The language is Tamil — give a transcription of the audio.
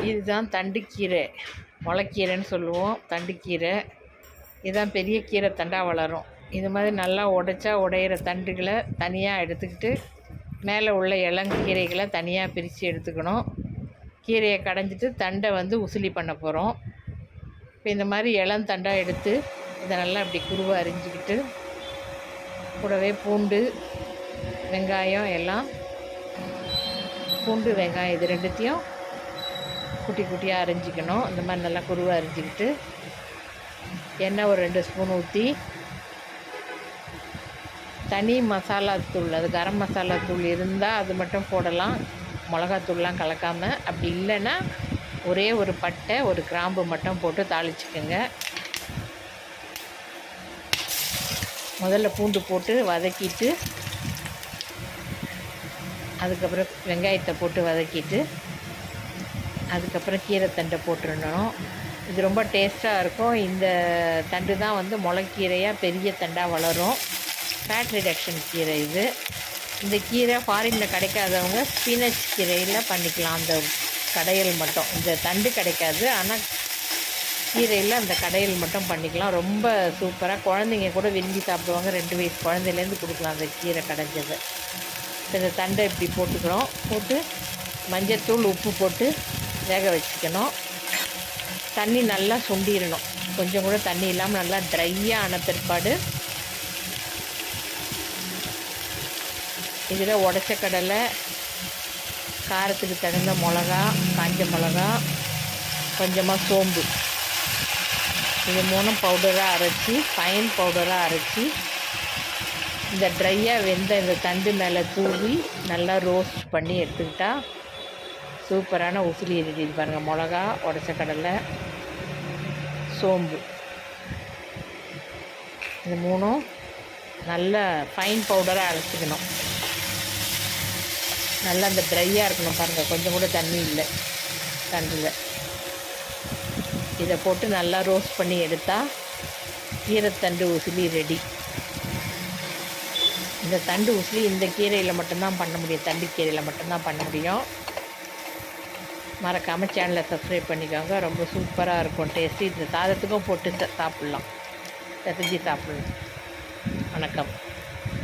இதுதான் தண்டுக்கீரை. முளைக்கீரைன்னு சொல்லுவோம். தண்டுக்கீரை. இதுதான் பெரிய கீரை தண்டாக வளரும். இது மாதிரி நல்லா உடைச்சா உடையிற தண்டுகளை தனியாக எடுத்துக்கிட்டு மேலே உள்ள இளங்கீரைகளை தனியாக பிரித்து எடுத்துக்கணும். கீரையை கடைஞ்சிட்டு தண்டை வந்து உசிலி பண்ண போகிறோம் இப்போ இந்த மாதிரி இளந்தண்டாக எடுத்து இதை நல்லா இப்படி குருவை அரிஞ்சிக்கிட்டு கூடவே பூண்டு வெங்காயம் எல்லாம் பூண்டு வெங்காயம் இது ரெண்டுத்தையும் குட்டி குட்டியாக அரிஞ்சிக்கணும். இந்த மாதிரி நல்லா குருவை அரிஞ்சிக்கிட்டு எண்ணெய் ஒரு ரெண்டு ஸ்பூன் ஊற்றி தனி மசாலா தூள் அது கரம் மசாலா தூள் இருந்தால் அது மட்டும் போடலாம். மிளகாத்தூள்லாம் கலக்காமல் அப்படி இல்லைன்னா ஒரே ஒரு பட்டை ஒரு கிராம்பு மட்டும் போட்டு தாளிச்சுக்கோங்க. முதல்ல பூண்டு போட்டு வதக்கிட்டு அதுக்கப்புறம் வெங்காயத்தை போட்டு வதக்கிட்டு அதுக்கப்புறம் கீரை தண்டை போட்டுருணும் இது ரொம்ப டேஸ்ட்டாக இருக்கும். இந்த தண்டு தான் வந்து முளைக்கீரையாக பெரிய தண்டாக வளரும். ஃபேட் ரிடக்ஷன் கீரை இது. இந்த கீரை ஃபாரினில் கிடைக்காதவங்க ஸ்பினச் கீரையில் பண்ணிக்கலாம். அந்த கடையில் மட்டும். இந்த தண்டு கிடைக்காது. ஆனால் கீரையில் அந்த கடையில் மட்டும் பண்ணிக்கலாம். ரொம்ப சூப்பராக குழந்தைங்க கூட விரும்பி சாப்பிடுவாங்க. ரெண்டு வயசு குழந்தையிலேருந்து கொடுக்கலாம் அந்த கீரை கடைஞ்சது. இந்த தண்டை இப்படி போட்டுக்கிறோம். போட்டு மஞ்சத்தூள் உப்பு போட்டு வேக வச்சுக்கணும். தண்ணி நல்லா சுண்டிடணும் கொஞ்சம் கூட தண்ணி இல்லாமல் நல்லா ட்ரையாக ஆன பிற்பாடு இதில் உடச்ச கடலை காரத்துக்கு தகுந்த மிளகா காஞ்ச மிளகா கொஞ்சமாக சோம்பு. இது மூணும் பவுடராக அரைச்சி ஃபைன் பவுடராக அரைச்சி இந்த ட்ரையாக வெந்த இந்த தண்டு மேலே தூவி நல்லா ரோஸ்ட் பண்ணி எடுத்துக்கிட்டால் சூப்பரான உசிலி ரெடி பாருங்கள் மிளகா உடச்ச கடலை சோம்பு. இது மூணும் நல்ல ஃபைன் பவுடராக அரைச்சிக்கணும். நல்லா அந்த ட்ரையாக இருக்கணும் பாருங்கள் கொஞ்சம் கூட தண்ணி இல்லை. தண்டில் இதை போட்டு நல்லா ரோஸ்ட் பண்ணி எடுத்தால் கீரைத்தண்டு உசிலி ரெடி இந்த தண்டு உசிலி இந்த கீரையில் மட்டும்தான் பண்ண முடியும். தண்டு கீரையில் மட்டும்தான் பண்ண முடியும். மறக்காமல் சேனலை சப்ஸ்கிரைப் பண்ணிக்கோங்க. ரொம்ப சூப்பராக இருக்கும். டேஸ்ட்டு இந்த சாதத்துக்கும் போட்டு சாப்பிட்லாம். செஞ்சு சாப்பிட்லாம். வணக்கம்.